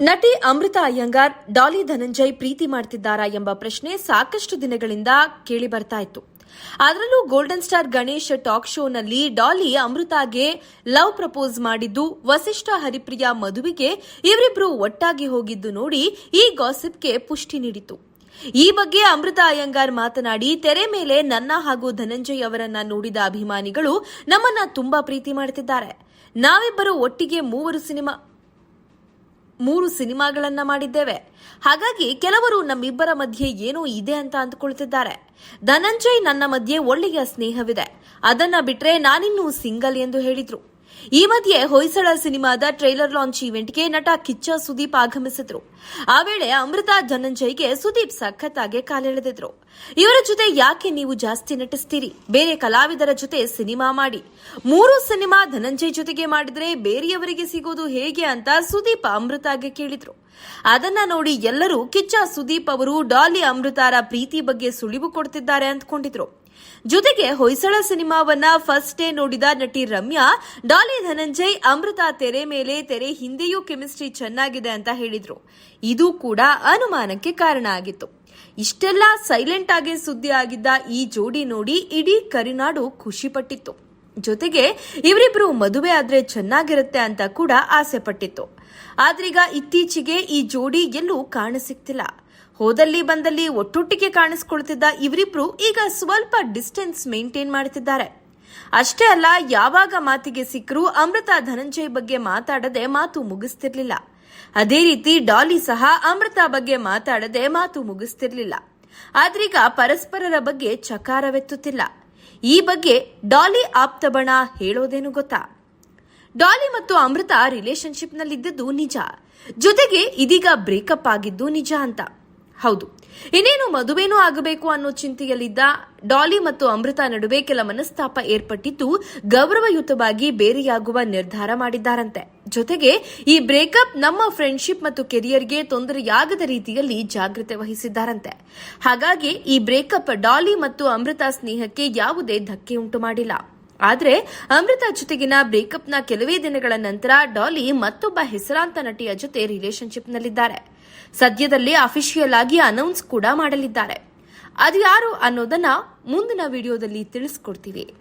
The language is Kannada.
ನಟಿ ಅಮೃತ ಅಯ್ಯಂಗಾರ್ ಡಾಲಿ ಧನಂಜಯ್ ಪ್ರೀತಿ ಮಾಡ್ತಿದ್ದಾರಾ ಎಂಬ ಪ್ರಶ್ನೆ ಸಾಕಷ್ಟು ದಿನಗಳಿಂದ ಕೇಳಿ ಬರ್ತಾ ಇತ್ತು. ಅದರಲ್ಲೂ ಗೋಲ್ಡನ್ ಸ್ಟಾರ್ ಗಣೇಶ್ ಟಾಕ್ ಶೋನಲ್ಲಿ ಡಾಲಿ ಅಮೃತಾಗೆ ಲವ್ ಪ್ರಪೋಸ್ ಮಾಡಿದ್ದು, ವಸಿಷ್ಠ ಹರಿಪ್ರಿಯಾ ಮದುವೆಗೆ ಇವರಿಬ್ರು ಒಟ್ಟಾಗಿ ಹೋಗಿದ್ದು ನೋಡಿ ಈ ಗಾಸಿಪ್ಗೆ ಪುಷ್ಟಿ ನೀಡಿತು ಈ ಬಗ್ಗೆ ಅಮೃತ ಅಯ್ಯಂಗಾರ್ ಮಾತನಾಡಿ, ತೆರೆ ಮೇಲೆ ನನ್ನ ಹಾಗೂ ಧನಂಜಯ್ ಅವರನ್ನ ನೋಡಿದ ಅಭಿಮಾನಿಗಳು ನಮ್ಮನ್ನ ತುಂಬಾ ಪ್ರೀತಿ ಮಾಡ್ತಿದ್ದಾರೆ. ನಾವಿಬ್ಬರು ಒಟ್ಟಿಗೆ ಮೂವರು ಸಿನಿಮಾ ಮೂರು ಸಿನಿಮಾಗಳನ್ನ ಮಾಡಿದ್ದೇವೆ. ಹಾಗಾಗಿ ಕೆಲವರು ನಮ್ಮಿಬ್ಬರ ಮಧ್ಯೆ ಏನೋ ಇದೆ ಅಂತ ಅಂದುಕೊಳ್ತಿದ್ದಾರೆ. ಧನಂಜಯ್ ನನ್ನ ಮಧ್ಯೆ ಒಳ್ಳೆಯ ಸ್ನೇಹವಿದೆ. ಅದನ್ನ ಬಿಟ್ರೆ ನಾನಿನ್ನೂ ಸಿಂಗಲ್ ಎಂದು ಹೇಳಿದ್ರು. ಈ ಮಧ್ಯೆ ಹೊಯ್ಸಳ ಸಿನಿಮಾದ ಟ್ರೈಲರ್ ಲಾಂಚ್ ಇವೆಂಟ್ಗೆ ನಟ ಕಿಚ್ಚ ಸುದೀಪ್ ಆಗಮಿಸಿದ್ರು. ಆ ವೇಳೆ ಅಮೃತ ಧನಂಜಯ್ಗೆ ಸುದೀಪ್ ಸಖತ್ತಾಗಿ ಕಾಲೆಳೆದಿದ್ರು. ಇವರ ಜೊತೆ ಯಾಕೆ ನೀವು ಜಾಸ್ತಿ ನಟಿಸ್ತೀರಿ? ಬೇರೆ ಕಲಾವಿದರ ಜೊತೆ ಸಿನಿಮಾ ಮಾಡಿ. ಮೂರು ಸಿನಿಮಾ ಧನಂಜಯ್ ಜೊತೆಗೆ ಮಾಡಿದ್ರೆ ಬೇರೆಯವರಿಗೆ ಸಿಗೋದು ಹೇಗೆ ಅಂತ ಸುದೀಪ್ ಅಮೃತಾಗೆ ಕೇಳಿದ್ರು. ಅದನ್ನ ನೋಡಿ ಎಲ್ಲರೂ ಕಿಚ್ಚ ಸುದೀಪ್ ಅವರು ಡಾಲಿ ಅಮೃತಾರ ಪ್ರೀತಿ ಬಗ್ಗೆ ಸುಳಿವು ಕೊಡ್ತಿದ್ದಾರೆ ಅಂದ್ಕೊಂಡಿದ್ರು. ಜೊತೆಗೆ ಹೊಯ್ಸಳ ಸಿನಿಮಾವನ್ನ ಫಸ್ಟ್ ಡೇ ನೋಡಿದ ನಟಿ ರಮ್ಯಾ, ಡಾಲಿ ಧನಂಜಯ್, ಅಮೃತ ತೆರೆ ಮೇಲೆ ತೆರೆ ಹಿಂದೆಯೂ ಕೆಮಿಸ್ಟ್ರಿ ಚೆನ್ನಾಗಿದೆ ಅಂತ ಹೇಳಿದ್ರು. ಇದು ಕೂಡ ಅನುಮಾನಕ್ಕೆ ಕಾರಣ ಆಗಿತ್ತು. ಇಷ್ಟೆಲ್ಲ ಸೈಲೆಂಟ್ ಆಗಿ ಸುದ್ದಿ ಆಗಿದ್ದ ಈ ಜೋಡಿ ನೋಡಿ ಇಡೀ ಕರಿನಾಡು ಖುಷಿಪಟ್ಟಿತ್ತು. ಜೊತೆಗೆ ಇವರಿಬ್ರು ಮದುವೆ ಆದ್ರೆ ಚೆನ್ನಾಗಿರುತ್ತೆ ಅಂತ ಕೂಡ ಆಸೆ ಪಟ್ಟಿತ್ತು ಆದ್ರೀಗ ಇತ್ತೀಚೆಗೆ ಈ ಜೋಡಿ ಎಲ್ಲೂ ಕಾಣಸಿಗ್ತಿಲ್ಲ ಹೋದಲ್ಲಿ ಬಂದಲ್ಲಿ ಒಟ್ಟೊಟ್ಟಿಗೆ ಕಾಣಿಸ್ಕೊಳ್ತಿದ್ದ ಇವರಿಬ್ರು ಈಗ ಸ್ವಲ್ಪ ಡಿಸ್ಟೆನ್ಸ್ ಮೇಂಟೈನ್ ಮಾಡ್ತಿದ್ದಾರೆ ಅಷ್ಟೇ ಅಲ್ಲ, ಯಾವಾಗ ಮಾತಿಗೆ ಸಿಕ್ಕರೂ ಅಮೃತ ಧನಂಜಯ್ ಬಗ್ಗೆ ಮಾತಾಡದೆ ಮಾತು ಮುಗಿಸ್ತಿರ್ಲಿಲ್ಲ. ಅದೇ ರೀತಿ ಡಾಲಿ ಸಹ ಅಮೃತ ಬಗ್ಗೆ ಮಾತಾಡದೆ ಮಾತು ಮುಗಿಸ್ತಿರ್ಲಿಲ್ಲ. ಆದ್ರೀಗ ಪರಸ್ಪರರ ಬಗ್ಗೆ ಚಕಾರವೆತ್ತುತ್ತಿಲ್ಲ. ಈ ಬಗ್ಗೆ ಡಾಲಿ ಆಪ್ತಬಣ ಹೇಳೋದೇನು ಗೊತ್ತಾ? ಡಾಲಿ ಮತ್ತು ಅಮೃತ ರಿಲೇಶನ್ಶಿಪ್ನಲ್ಲಿದ್ದದ್ದು ನಿಜ. ಜೊತೆಗೆ ಇದೀಗ ಬ್ರೇಕಪ್ ಆಗಿದ್ದು ನಿಜ ಅಂತ. ಹೌದು. ಇನ್ನೇನು ಮದುವೆನೂ ಆಗಬೇಕು ಅನ್ನೋ ಚಿಂತೆಯಲ್ಲಿದ್ದ ಡಾಲಿ ಮತ್ತು ಅಮೃತ ನಡುವೆ ಕೆಲ ಮನಸ್ತಾಪ ಏರ್ಪಟ್ಟಿದ್ದು ಗೌರವಯುತವಾಗಿ ಬೇರೆಯಾಗುವ ನಿರ್ಧಾರ ಮಾಡಿದ್ದಾರಂತೆ. ಜೊತೆಗೆ ಈ ಬ್ರೇಕಪ್ ನಮ್ಮ ಫ್ರೆಂಡ್ಶಿಪ್ ಮತ್ತು ಕೆರಿಯರ್ಗೆ ತೊಂದರೆಯಾಗದ ರೀತಿಯಲ್ಲಿ ಜಾಗ್ರತೆ ವಹಿಸಿದ್ದಾರಂತೆ. ಹಾಗಾಗಿ ಈ ಬ್ರೇಕಪ್ ಡಾಲಿ ಮತ್ತು ಅಮೃತ ಸ್ನೇಹಕ್ಕೆ ಯಾವುದೇ ಧಕ್ಕೆ ಉಂಟು ಮಾಡಿಲ್ಲ. ಆದ್ರೆ ಅಮೃತ ಜೊತೆಗಿನ ಬ್ರೇಕಪ್ನ ಕೆಲವೇ ದಿನಗಳ ನಂತರ ಡಾಲಿ ಮತ್ತೊಬ್ಬ ಹೆಸರಾಂತ ನಟಿಯ ಜೊತೆ ರಿಲೇಶನ್ಶಿಪ್ನಲ್ಲಿದ್ದಾರೆ ಸದ್ಯದಲ್ಲೇ ಅಫಿಷಿಯಲ್ ಆಗಿ ಅನೌನ್ಸ್ ಕೂಡ ಮಾಡಲಿದ್ದಾರೆ. ಅದು ಯಾರು ಅನ್ನೋದನ್ನ ಮುಂದಿನ ವಿಡಿಯೋದಲ್ಲಿ ತಿಳಿಸ್ಕೊಡ್ತೀವಿ.